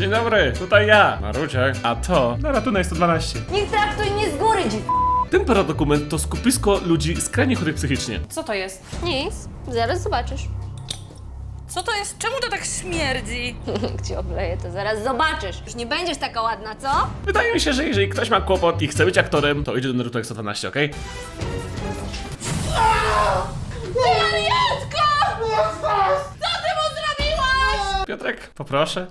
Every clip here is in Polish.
Dzień dobry, tutaj ja, Maruciak. A to na ratunek 112. Nie traktuj mnie z góry, dzi... Ten paradokument to skupisko ludzi skrajnie chorych psychicznie. Co to jest? Nic, zaraz zobaczysz. Co to jest? Czemu to tak śmierdzi? Jak cię obleję, to zaraz zobaczysz. Już nie będziesz taka ładna, co? Wydaje mi się, że jeżeli ktoś ma kłopot i chce być aktorem, to idzie do Naruto 112, okej? Mariatka! Co ty mu zrobiłaś? Piotrek, poproszę.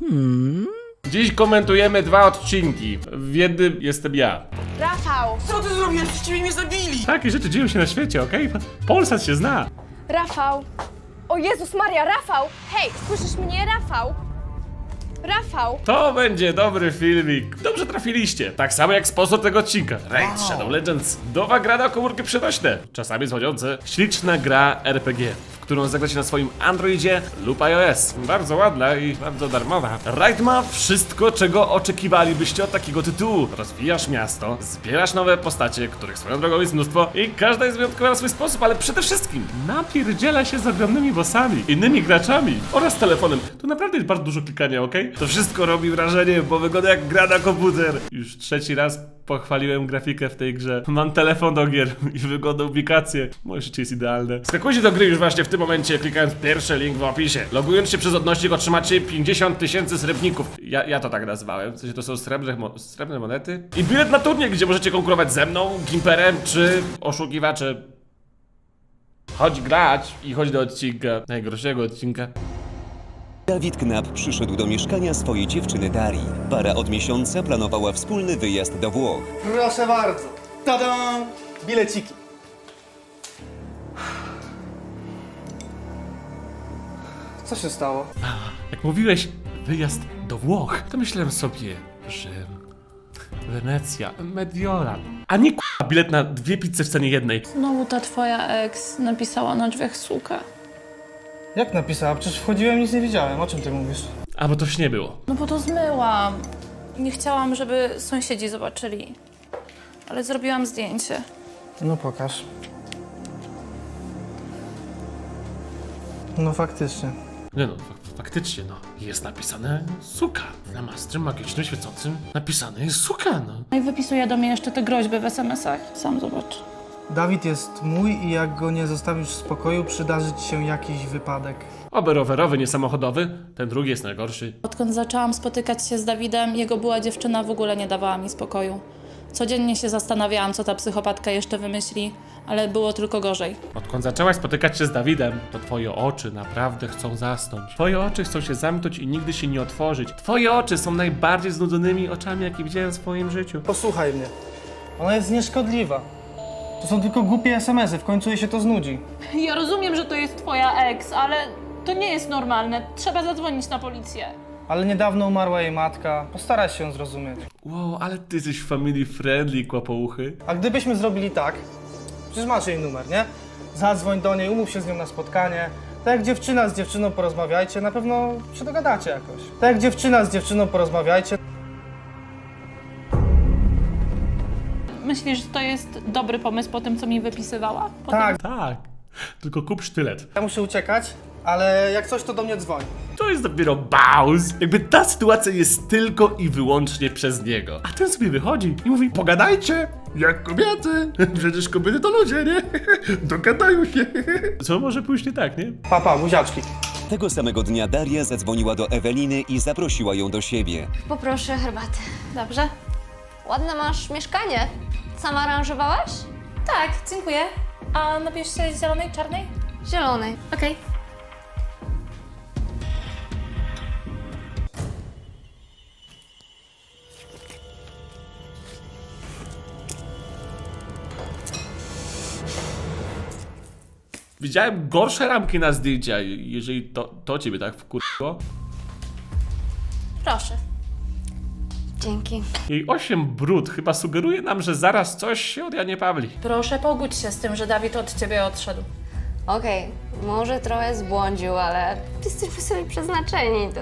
Hmm. Dziś komentujemy dwa odcinki. W jednym jestem ja. Rafał! Co ty zrobiłeś? Przecież mnie zabili! Takie rzeczy dzieją się na świecie, okej? Polsat się zna. Rafał! O Jezus Maria, Rafał! Hej, słyszysz mnie, Rafał? Rafał! To będzie dobry filmik. Dobrze trafiliście. Tak samo jak sponsor tego odcinka. Raid Shadow Legends. Nowa gra na komórki przenośne. Czasami dzwoniące. Śliczna gra RPG, którą zagracie na swoim Androidzie lub iOS. Bardzo ładna i bardzo darmowa. Raid ma wszystko, czego oczekiwalibyście od takiego tytułu. Rozwijasz miasto, zbierasz nowe postacie, których swoją drogą jest mnóstwo i każda jest wyjątkowa na swój sposób, ale przede wszystkim napierdziela się z ogromnymi bossami, innymi graczami oraz telefonem. Tu naprawdę jest bardzo dużo klikania, ok? To wszystko robi wrażenie, bo wygląda jak gra na komputer. Już trzeci raz pochwaliłem grafikę w tej grze. Mam telefon do gier i wygląda ubikację. Moje życie jest idealne. Skakujcie do gry już właśnie w tym momencie, klikając pierwszy link w opisie. Logując się przez odnośnik otrzymacie 50 tysięcy srebrników. Ja, ja to tak nazwałem. W sensie to są srebrne, mo srebrne monety. I bilet na turniej, gdzie możecie konkurować ze mną, Gimperem czy oszukiwaczem. Chodź grać i chodź do odcinka. Najgorszego odcinka. Dawid Knap przyszedł do mieszkania swojej dziewczyny Darii. Para od miesiąca planowała wspólny wyjazd do Włoch. Proszę bardzo. Tada! Bileciki. Co się stało? Jak mówiłeś, wyjazd do Włoch, to myślałem sobie, że Wenecja, Mediolan, a nie k***a bilet na dwie pizze w cenie jednej. Znowu ta twoja ex napisała na drzwiach suka. Jak napisała? Przecież wchodziłem, nic nie widziałem. O czym ty mówisz? A bo to już nie było. No bo to zmyłam. Nie chciałam, żeby sąsiedzi zobaczyli. Ale zrobiłam zdjęcie. No pokaż. No faktycznie. Nie no, fak- faktycznie, no, jest napisane suka. Na mastrze magicznym świecącym napisane jest suka, no. No i wypisuje do mnie jeszcze te groźby w SMS-ach. Sam zobacz. Dawid jest mój i jak go nie zostawisz w spokoju, przydarzy ci się jakiś wypadek. Oby rowerowy, nie samochodowy, ten drugi jest najgorszy. Odkąd zaczęłam spotykać się z Dawidem, jego była dziewczyna w ogóle nie dawała mi spokoju. Codziennie się zastanawiałam, co ta psychopatka jeszcze wymyśli, ale było tylko gorzej. Odkąd zaczęłaś spotykać się z Dawidem, to twoje oczy naprawdę chcą zasnąć. Twoje oczy chcą się zamknąć i nigdy się nie otworzyć. Twoje oczy są najbardziej znudzonymi oczami, jakie widziałem w swoim życiu. Posłuchaj mnie. Ona jest nieszkodliwa. To są tylko głupie SMS-y, w końcu jej się to znudzi. Ja rozumiem, że to jest twoja ex, ale to nie jest normalne. Trzeba zadzwonić na policję. Ale niedawno umarła jej matka. Postaraj się ją zrozumieć. Wow, ale ty jesteś family friendly, kłopouchy. A gdybyśmy zrobili tak, przecież masz jej numer, nie? Zadzwoń do niej, umów się z nią na spotkanie. Tak jak dziewczyna z dziewczyną porozmawiajcie, na pewno się dogadacie jakoś. Tak jak dziewczyna z dziewczyną porozmawiajcie. Myślisz, że to jest dobry pomysł po tym, co mi wypisywała? Po Tak, Tak, tylko kup sztylet. ja muszę uciekać, ale jak coś to do mnie dzwoń. To jest dopiero bauz. Jakby ta sytuacja jest tylko i wyłącznie przez niego. A ten sobie wychodzi i mówi, pogadajcie, jak kobiety. Przecież kobiety to ludzie, nie? Dogadają się. Co może pójść nie tak, nie? Papa, buziaczki. Tego samego dnia Daria zadzwoniła do Eweliny i zaprosiła ją do siebie. Poproszę herbatę. Dobrze? Ładne masz mieszkanie. Sama aranżowałaś? Tak, dziękuję. A napijesz się zielonej, czarnej? Zielonej. Okej. Widziałem gorsze ramki na zdjęcia, jeżeli to, to ciebie tak wkurzyło. Proszę. Dzięki. Jej 8 brud chyba sugeruje nam, że zaraz coś się od Janie Pawli. Proszę, pogódź się z tym, że Dawid od ciebie odszedł. Okej, może trochę zbłądził, ale jesteśmy sobie przeznaczeni, to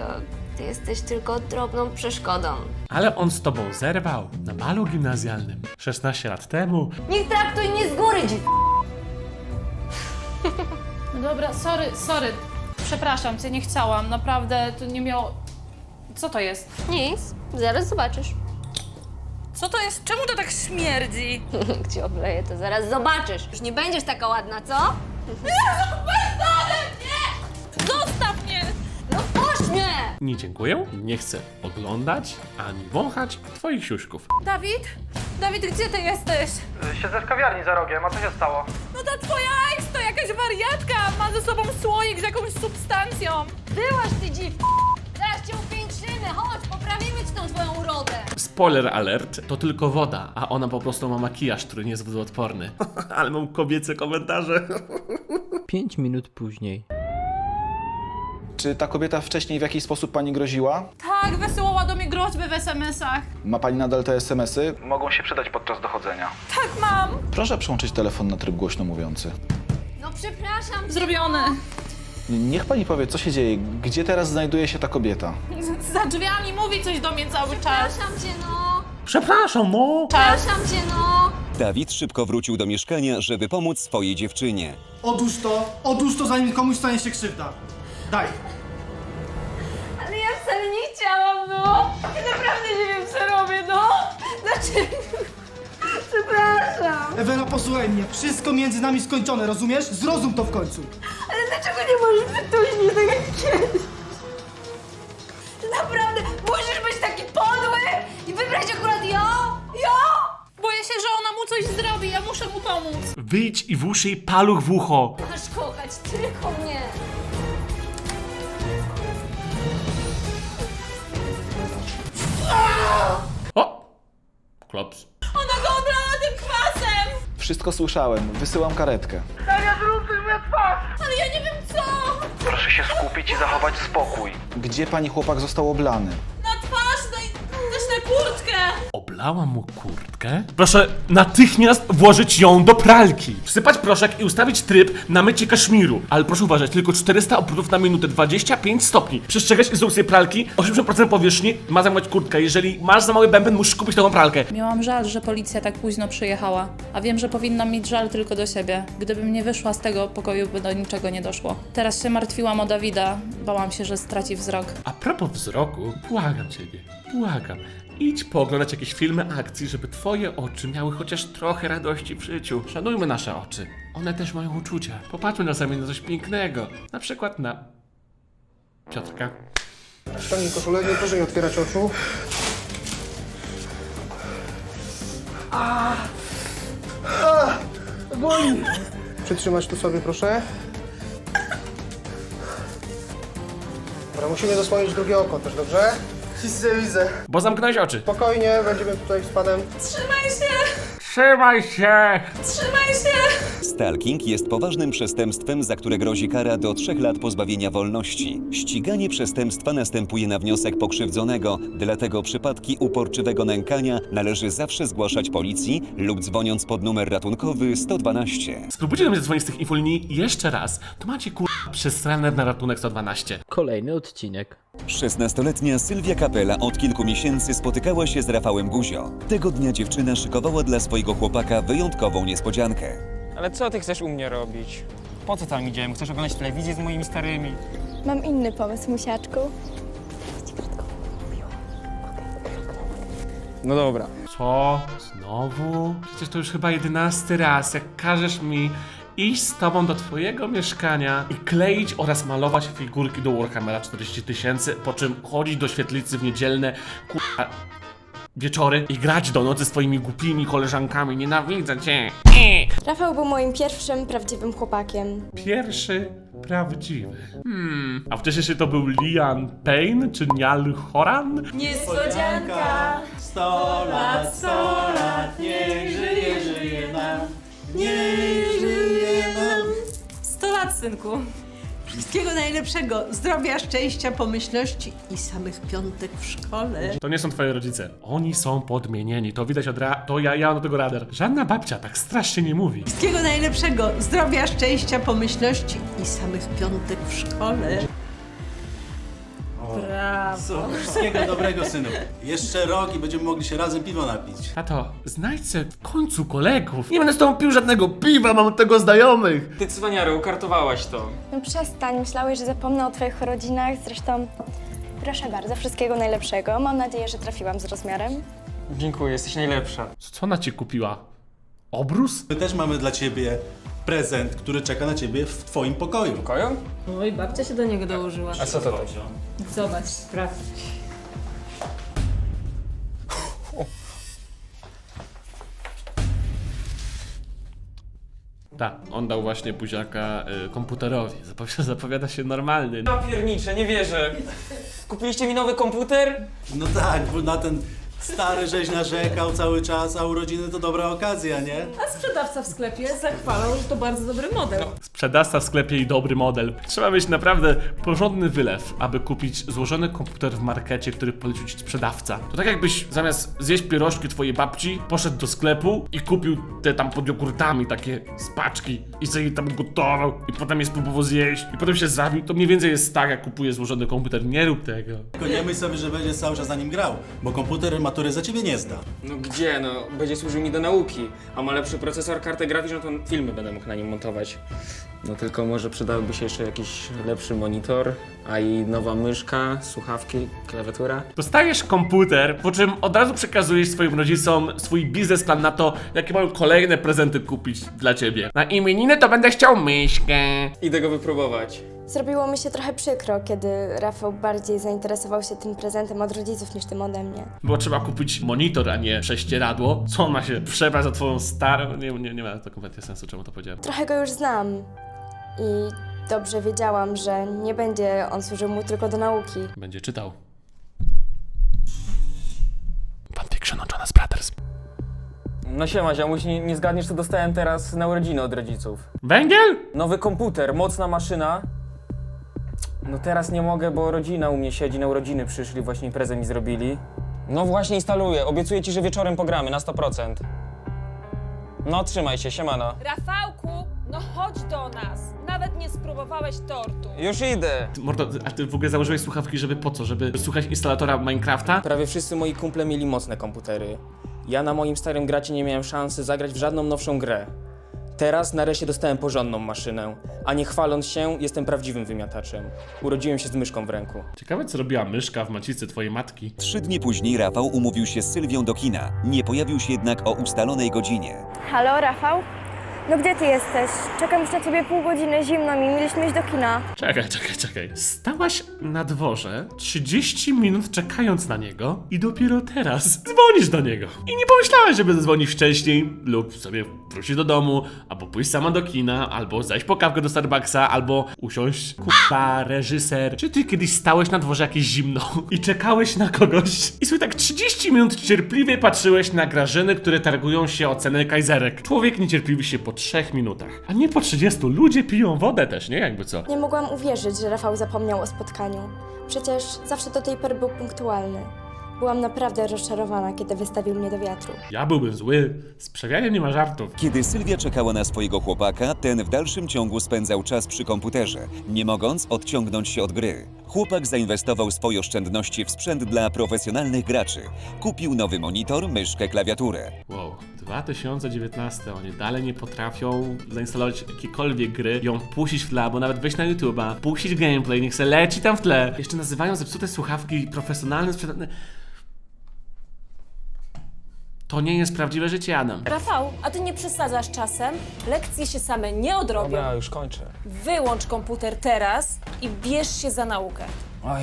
ty jesteś tylko drobną przeszkodą. Ale on z tobą zerwał na balu gimnazjalnym 16 lat temu. Nie traktuj mnie z góry, dzi... No dobra, sorry, sorry. Przepraszam cię, nie chciałam. Naprawdę, to nie miało... Co to jest? Nic, zaraz zobaczysz. Co to jest? Czemu to tak śmierdzi? Jak cię obleję, to zaraz zobaczysz. Już nie będziesz taka ładna, co? Zostaw mnie! No puść mnie! Nie dziękuję, nie chcę oglądać ani wąchać twoich siuśków. Dawid? Dawid, gdzie ty jesteś? Siedzę w kawiarni za rogiem, a co się stało? No ta twoja ex to jakaś wariatka! Ma ze sobą słoik z jakąś substancją! Byłaś ty dziw... Zaraz cię upieńczymy, chodź, poprawimy ci tą twoją urodę. Spoiler alert, to tylko woda, a ona po prostu ma makijaż, który nie jest wodoodporny. Ale mam kobiece komentarze. Pięć minut później. Czy ta kobieta wcześniej w jakiś sposób pani groziła? Tak, wysyłała do mnie groźby w SMS-ach. Ma pani nadal te SMS-y? Mogą się przydać podczas dochodzenia. Tak mam! Proszę przełączyć telefon na tryb głośno mówiący. No przepraszam, Zrobione. Niech pani powie, co się dzieje, gdzie teraz znajduje się ta kobieta? Z- Za drzwiami mówi coś do mnie cały czas. przepraszam cię, no. Przepraszam, no! Przepraszam cię, no. Dawid szybko wrócił do mieszkania, żeby pomóc swojej dziewczynie. Odłóż to, odłóż to zanim komuś stanie się krzywda. Daj. Ale ja wcale nie chciałam, no. Ja naprawdę nie wiem, co robię, no. Dlaczego? Przepraszam. Ewela, posłuchaj mnie, wszystko między nami skończone, rozumiesz? Zrozum to w końcu. Ale dlaczego nie możesz przytulić mnie tak jak kiedyś? Naprawdę, musisz być taki podły i wybrać akurat ją? Ją? Boję się, że ona mu coś zrobi, ja muszę mu pomóc. Wyjdź i włóż jej paluch w ucho. Masz kochać tylko mnie. O! Klops. Wszystko słyszałem, wysyłam karetkę. Ale ja nie wiem co! Proszę się skupić i zachować spokój. Gdzie pani chłopak został oblany? Oblała mu kurtkę? Proszę natychmiast włożyć ją do pralki. Wsypać proszek i ustawić tryb na mycie kaszmiru. Ale proszę uważać, tylko 400 obrotów na minutę, 25 stopni. Przestrzegać instrukcję pralki, 80% powierzchni ma zajmować kurtka. Jeżeli masz za mały bęben, musisz kupić nową pralkę. Miałam żal, że policja tak późno przyjechała. A wiem, że powinnam mieć żal tylko do siebie. Gdybym nie wyszła z tego pokoju, by do niczego nie doszło. Teraz się martwiłam o Dawida. Bałam się, że straci wzrok. A propos wzroku, błagam ciebie, błagam. Idź pooglądać jakieś filmy akcji, żeby twoje oczy miały chociaż trochę radości w życiu. Szanujmy nasze oczy. One też mają uczucia. Popatrzmy czasami na coś pięknego. Na przykład na... Piotrka. Ściągnij koszulę, nie proszę nie otwierać oczu. A! A! Boli! Przytrzymać tu sobie, proszę. Dobra, musimy zasłonić drugie oko też, dobrze? Widzę, widzę. Bo zamknąłeś oczy. Spokojnie, będziemy tutaj z panem. Trzymaj się! Trzymaj się! Trzymaj się! Stalking jest poważnym przestępstwem, za które grozi kara do trzech lat pozbawienia wolności. Ściganie przestępstwa następuje na wniosek pokrzywdzonego, dlatego przypadki uporczywego nękania należy zawsze zgłaszać policji lub dzwoniąc pod numer ratunkowy 112. Spróbujcie do mnie zadzwonić z tych infolinii jeszcze raz. To macie kur... przesrane na ratunek 112. Kolejny odcinek. 16-letnia Sylwia Kapela od kilku miesięcy spotykała się z Rafałem Guzio. Tego dnia dziewczyna szykowała dla swojego chłopaka wyjątkową niespodziankę. Ale co ty chcesz u mnie robić? Po co tam idziemy? Chcesz oglądać telewizję z moimi starymi? Mam inny pomysł, musiaczku. No dobra. Co? Znowu? Przecież to już chyba jedenasty raz, jak każesz mi iść z tobą do twojego mieszkania i kleić oraz malować figurki do Warhammera 40 tysięcy, po czym chodzić do świetlicy w niedzielne kurwa, wieczory i grać do nocy z twoimi głupimi koleżankami. Nienawidzę cię. Rafał był moim pierwszym prawdziwym chłopakiem. Pierwszy prawdziwy. Hmm. A wcześniej to był Liam Payne czy Niall Horan? Niespodzianka! Sto lat, sto lat, niech żyje, żyje nam. Niech żyje nam. Sto lat, synku. Wszystkiego najlepszego, zdrowia, szczęścia, pomyślności i samych piątek w szkole. To nie są twoi rodzice. Oni są podmienieni. To widać od ra... To ja, ja mam do tego radar. Żadna babcia tak strasznie nie mówi. Wszystkiego najlepszego, zdrowia, szczęścia, pomyślności i samych piątek w szkole. Brawo. Co? Wszystkiego dobrego, synu. Jeszcze rok i będziemy mogli się razem piwo napić. Tato, znajdź se w końcu kolegów. Nie będę z tobą pił żadnego piwa, mam od tego znajomych. Ty cwaniaro, ukartowałaś to. No przestań, myślałeś, że zapomnę o twoich rodzinach, zresztą proszę bardzo, wszystkiego najlepszego. Mam nadzieję, że trafiłam z rozmiarem. Dziękuję, jesteś najlepsza. Co ona ci kupiła? Obrus? My też mamy dla ciebie prezent, który czeka na ciebie w twoim pokoju. Koją? Oj, babcia się do niego dołożyła. A co to to? Zobacz, sprawdź. Tak, on dał właśnie buziaka y, komputerowi. Zapowiada, zapowiada się normalny. Ja pierniczę, nie wierzę. Kupiliście mi nowy komputer? No tak, bo na ten stary żeś narzekał cały czas, a urodziny to dobra okazja, nie? A sprzedawca w sklepie zachwalał, że to bardzo dobry model. Sprzedawca w sklepie i dobry model. Trzeba mieć naprawdę porządny wylew, aby kupić złożony komputer w markecie, który polecił ci sprzedawca. To tak jakbyś zamiast zjeść pierożki twojej babci, poszedł do sklepu i kupił te tam pod jogurtami takie z paczki i sobie je tam gotował i potem je spróbował zjeść i potem się zabił. To mniej więcej jest tak, jak kupuje złożony komputer. Nie rób tego. Tylko nie myśl sobie, że będziesz cały czas na nim grał, bo komputer matury za ciebie nie zda. No gdzie, no, będzie służył mi do nauki. A ma lepszy procesor, kartę graficzną, to filmy będę mógł na nim montować. No tylko może przydałby się jeszcze jakiś lepszy monitor, a i nowa myszka, słuchawki, klawiatura. Dostajesz komputer, po czym od razu przekazujesz swoim rodzicom swój biznesplan na to, jakie mają kolejne prezenty kupić dla ciebie. Na imieniny to będę chciał myszkę. Idę go wypróbować. Zrobiło mi się trochę przykro, kiedy Rafał bardziej zainteresował się tym prezentem od rodziców niż tym ode mnie. Było trzeba kupić monitor, a nie prześcieradło. Co on ma się przebrać za twoją starą? Nie, nie, nie ma to kompletnie sensu, czemu to powiedziałem. Trochę go już znam i dobrze wiedziałam, że nie będzie on służył mu tylko do nauki. Będzie czytał. Pan Fiction on Jonas Brothers. No siema, ziomuś, nie, nie zgadniesz, co dostałem teraz na urodziny od rodziców. Węgiel? Nowy komputer, mocna maszyna. No teraz nie mogę, bo rodzina u mnie siedzi, na urodziny przyszli, właśnie imprezę mi zrobili. No właśnie instaluję, obiecuję ci, że wieczorem pogramy na 100%. No trzymaj się, siemano. Rafałku, no chodź do nas. Nawet nie spróbowałeś tortu. Już idę. Ty, Mordo, a ty w ogóle założyłeś słuchawki, żeby po co? Żeby słuchać instalatora Minecrafta? Prawie wszyscy moi kumple mieli mocne komputery. Ja na moim starym gracie nie miałem szansy zagrać w żadną nowszą grę. Teraz nareszcie dostałem porządną maszynę, a nie chwaląc się, jestem prawdziwym wymiataczem. Urodziłem się z myszką w ręku. Ciekawe, co robiła myszka w macicy twojej matki. Trzy dni później Rafał umówił się z Sylwią do kina. Nie pojawił się jednak o ustalonej godzinie. Halo, Rafał? No gdzie ty jesteś? Czekam już na ciebie pół godziny, zimno mi, mieliśmy iść do kina. Czekaj, czekaj, czekaj. Stałaś na dworze 30 minut czekając na niego i dopiero teraz dzwonisz do niego. I nie pomyślałaś, żeby zadzwonić wcześniej lub sobie wrócić do domu, albo pójść sama do kina, albo zajść po kawkę do Starbucksa, albo usiąść, kupa, reżyser. Czy ty kiedyś stałeś na dworze jakieś zimno i czekałeś na kogoś i sobie tak 30 minut cierpliwie patrzyłeś na grażyny, które targują się o cenę kajzerek. Człowiek niecierpliwi się po 3 minutach, a nie po 30. Ludzie piją wodę też, nie? Jakby co. Nie mogłam uwierzyć, że Rafał zapomniał o spotkaniu. Przecież zawsze do tej pory był punktualny. Byłam naprawdę rozczarowana, kiedy wystawił mnie do wiatru. Ja byłbym zły. Z przewianiem nie ma żartów. Kiedy Sylwia czekała na swojego chłopaka, ten w dalszym ciągu spędzał czas przy komputerze, nie mogąc odciągnąć się od gry. Chłopak zainwestował swoje oszczędności w sprzęt dla profesjonalnych graczy. Kupił nowy monitor, myszkę, klawiaturę. Wow, 2019. Oni dalej nie potrafią zainstalować jakiejkolwiek gry, ją puścić w tle, albo nawet wejść na YouTube'a, puścić gameplay, niech se leci tam w tle. Jeszcze nazywają zepsute słuchawki profesjonalne sprzęt. To nie jest prawdziwe życie, Adam. Rafał, a ty nie przesadzasz czasem? Lekcje się same nie odrobią. Dobra, już kończę. Wyłącz komputer teraz i bierz się za naukę. Oj,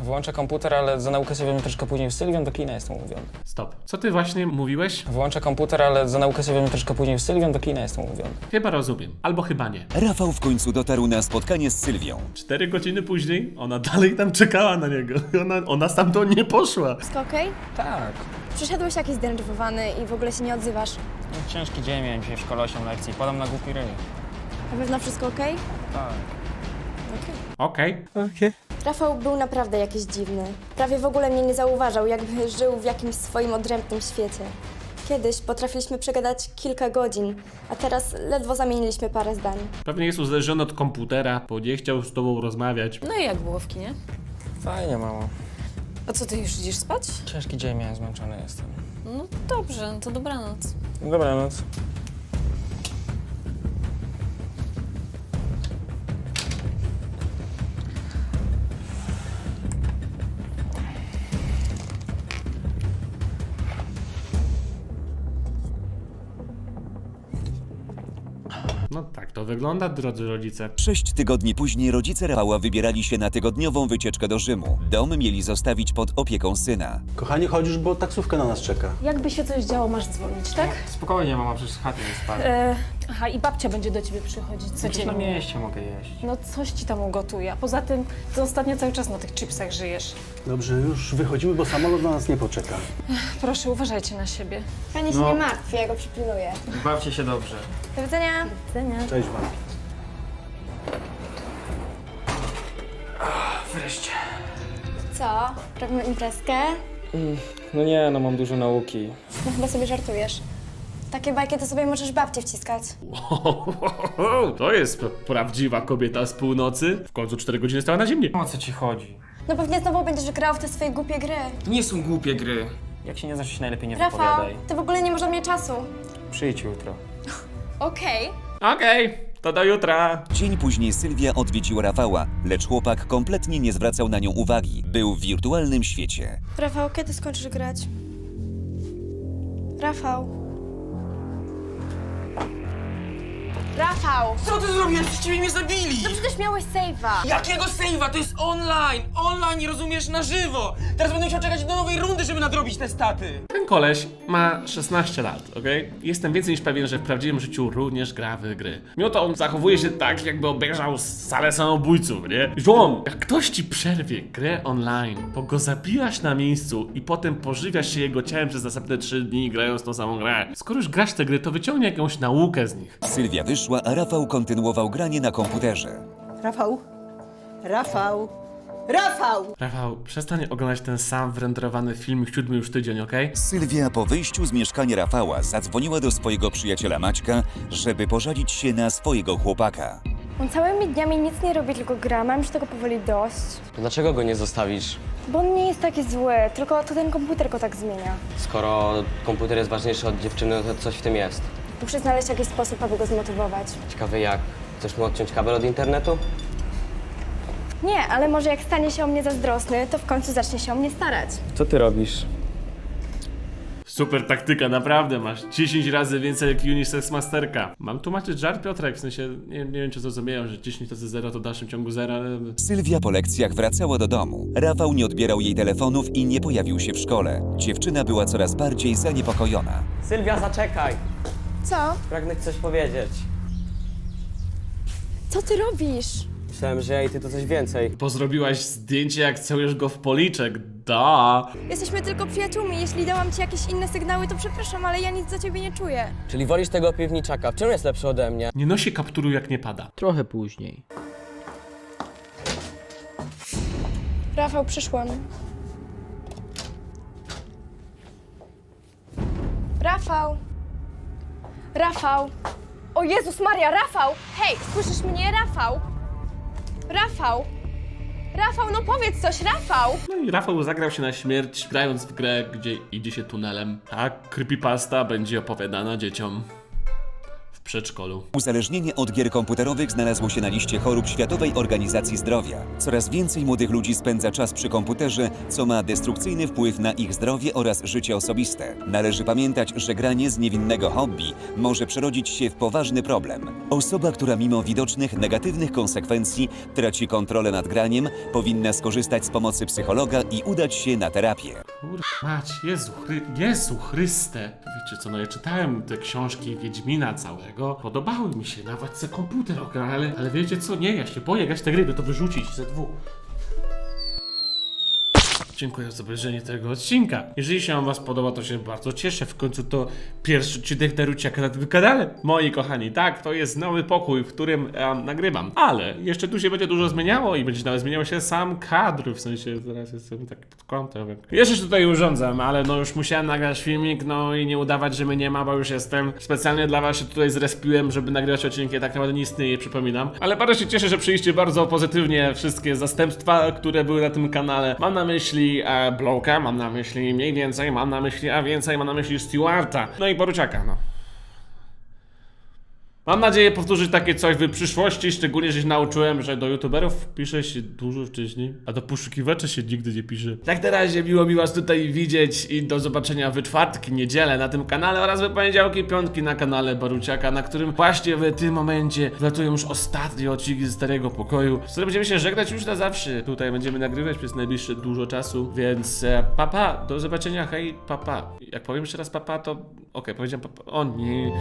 włączę komputer, ale za naukę sobie wezmę troszkę później w Sylwią, do kina jestem umówiony. Stop. Co ty właśnie mówiłeś? Włączę komputer, ale za naukę sobie wezmę troszkę później w Sylwią, do kina jestem umówiony. Chyba rozumiem. Albo chyba nie. Rafał w końcu dotarł na spotkanie z Sylwią. Cztery godziny później ona dalej tam czekała na niego. Ona, ona stamtąd nie poszła. Wszystko okej? Tak. Przyszedłeś jakiś zdenerwowany i w ogóle się nie odzywasz. No, ciężki dzień miałem dzisiaj w szkole 8 lekcji, podam na głupi ryj. Na pewno wszystko okej? Tak. Okej. Rafał był naprawdę jakiś dziwny. Prawie w ogóle mnie nie zauważał, jakby żył w jakimś swoim odrębnym świecie. Kiedyś potrafiliśmy przegadać kilka godzin, a teraz ledwo zamieniliśmy parę zdań. Pewnie jest uzależniony od komputera, bo nie chciał z tobą rozmawiać. No i jak było w kinie? Fajnie, mamo. A co, ty już idziesz spać? Ciężki dzień miałem, zmęczony jestem. No dobrze, to dobranoc. Dobranoc. Tak to wygląda, drodzy rodzice. Sześć tygodni później rodzice Rafała wybierali się na tygodniową wycieczkę do Rzymu. Dom mieli zostawić pod opieką syna. Kochanie, chodź już, bo taksówka na nas czeka. Jakby się coś działo, masz dzwonić, tak? Spokojnie, mama, przecież chaty nie spadła. E, aha, i babcia będzie do ciebie przychodzić Gdzieś codziennie. na mieście mogę jeść. No coś ci tam ugotuje, a poza tym ty ostatnio cały czas na tych chipsach żyjesz. Dobrze, już wychodzimy, bo samolot na nas nie poczeka. Proszę, uważajcie na siebie. Pani się No. nie martwi, ja go przypilnuję. Bawcie się dobrze. Do widzenia. Do widzenia. Cześć wam. Wreszcie. Co? Robimy imprezkę? No nie, no mam dużo nauki. No chyba sobie żartujesz. Takie bajki to sobie możesz babcie wciskać. To jest p- prawdziwa kobieta z północy. W końcu 4 godziny stała na zimnie. O co ci chodzi? No pewnie znowu będziesz grał w te swoje głupie gry. To nie są głupie gry. Jak się nie znasz, to się najlepiej nie Rafał, wypowiadaj. ty w ogóle nie masz dla mnie czasu. Przyjdź jutro. Okej. Okej, to do jutra. Dzień później Sylwia odwiedziła Rafała, lecz chłopak kompletnie nie zwracał na nią uwagi. Był w wirtualnym świecie. Rafał, kiedy skończysz grać? Rafał. Rafał! Co ty zrobiłeś? Przecież mnie zabili! No przecież miałeś save'a. Jakiego save'a? To jest online! Online, rozumiesz, na żywo! Teraz będę musiał czekać do nowej rundy, żeby nadrobić te staty! Ten koleś ma 16 lat, okej? Jestem więcej niż pewien, że w prawdziwym życiu również gra w gry. Mimo to on zachowuje się tak, jakby obejrzał salę samobójców, nie? Ziom, jak ktoś ci przerwie grę online, bo go zabijasz na miejscu i potem pożywiasz się jego ciałem przez następne 3 dni grając tą samą grę. Skoro już grasz te gry, to wyciągnij jakąś naukę z nich. Sylwia wyszła, a Rafał kontynuował granie na komputerze. Rafał? Rafał? Rafał! Rafał, przestań oglądać ten sam wrenderowany filmik siódmy już tydzień, okej? Sylwia po wyjściu z mieszkania Rafała zadzwoniła do swojego przyjaciela Maćka, żeby pożalić się na swojego chłopaka. On całymi dniami nic nie robi, tylko gra. Mam już tego powoli dość. Dlaczego go nie zostawisz, Bo on nie jest taki zły, tylko to ten komputer go tak zmienia. skoro komputer jest ważniejszy od dziewczyny, to coś w tym jest? Muszę znaleźć jakiś sposób, aby go zmotywować. Ciekawe jak? Chcesz mu odciąć kabel od internetu? Nie, ale może jak stanie się o mnie zazdrosny, to w końcu zacznie się o mnie starać. Co ty robisz? Super taktyka, naprawdę, masz 10 razy więcej jak Unisex Masterka. Mam tłumaczyć żart, Piotrek, w sensie, nie, nie wiem czy zrozumiałem, że 10 to jest 0 to w dalszym ciągu 0, ale... Sylwia po lekcjach wracała do domu. Rafał nie odbierał jej telefonów i nie pojawił się w szkole. Dziewczyna była coraz bardziej zaniepokojona. Sylwia, zaczekaj! Co? Pragnę ci coś powiedzieć. Co ty robisz? Myślałem, że ja i ty to coś więcej. Pozrobiłaś zdjęcie jak całujesz go w policzek, da. Jesteśmy tylko przyjaciółmi. Jeśli dałam ci jakieś inne sygnały, to przepraszam, ale ja nic do ciebie nie czuję. Czyli wolisz tego piwniczaka. W czym jest lepszy ode mnie? Nie nosi kapturu jak nie pada. Trochę później. Rafał, przyszłam. Rafał! Rafał! O Jezus Maria, Rafał! Hej, słyszysz mnie, Rafał? Rafał! Rafał, no powiedz coś, Rafał! No i Rafał zagrał się na śmierć, grając w grę, gdzie idzie się tunelem. Tak, creepypasta będzie opowiadana dzieciom przedszkolu. Uzależnienie od gier komputerowych znalazło się na liście chorób Światowej Organizacji Zdrowia. Coraz więcej młodych ludzi spędza czas przy komputerze, co ma destrukcyjny wpływ na ich zdrowie oraz życie osobiste. Należy pamiętać, że granie z niewinnego hobby może przerodzić się w poważny problem. Osoba, która mimo widocznych negatywnych konsekwencji traci kontrolę nad graniem, powinna skorzystać z pomocy psychologa i udać się na terapię. Kurwa mać, Jezu, Chry Jezu Chryste. Wiecie co, no ja czytałem te książki Wiedźmina całego. Podobały mi się, nawet se komputer ogra, ale, ale wiecie co, nie, ja się boję grać te gry, by to wyrzucić ze dwóch. Dziękuję za obejrzenie tego odcinka. Jeżeli się Wam Was podoba, to się bardzo cieszę. W końcu to pierwszy odcinek Naruciaka na tym kanale. Moi kochani, tak, to jest nowy pokój, w którym em, nagrywam. Ale jeszcze tu się będzie dużo zmieniało i będzie nawet zmieniał się sam kadr. W sensie teraz jestem taki pod kątem. Jeszcze się tutaj urządzam, ale no już musiałem nagrać filmik, no i nie udawać, że mnie nie ma, bo już jestem. Specjalnie dla Was się tutaj zrespiłem, żeby nagrywać odcinki. Tak naprawdę nie istnieje, przypominam. Ale bardzo się cieszę, że przyjście bardzo pozytywnie wszystkie zastępstwa, które były na tym kanale. Mam na myśli myśli e, Blowka, mam na myśli mniej więcej, mam na myśli a więcej, mam na myśli Stewarta, no i Boruciaka, no. Mam nadzieję powtórzyć takie coś w przyszłości, szczególnie, że się nauczyłem, że do youtuberów pisze się dużo wcześniej, a do poszukiwaczy się nigdy nie pisze. Tak na razie miło mi was tutaj widzieć i do zobaczenia w czwartki, niedzielę na tym kanale oraz w poniedziałki, piątki na kanale Baruciaka, na którym właśnie w tym momencie wlatują już ostatnie odcinki ze starego pokoju, z którym będziemy się żegnać już na zawsze. Tutaj będziemy nagrywać przez najbliższe dużo czasu, więc e, papa, do zobaczenia, hej, papa. Jak powiem jeszcze raz papa, to okej, powiedziałem papa, o nie.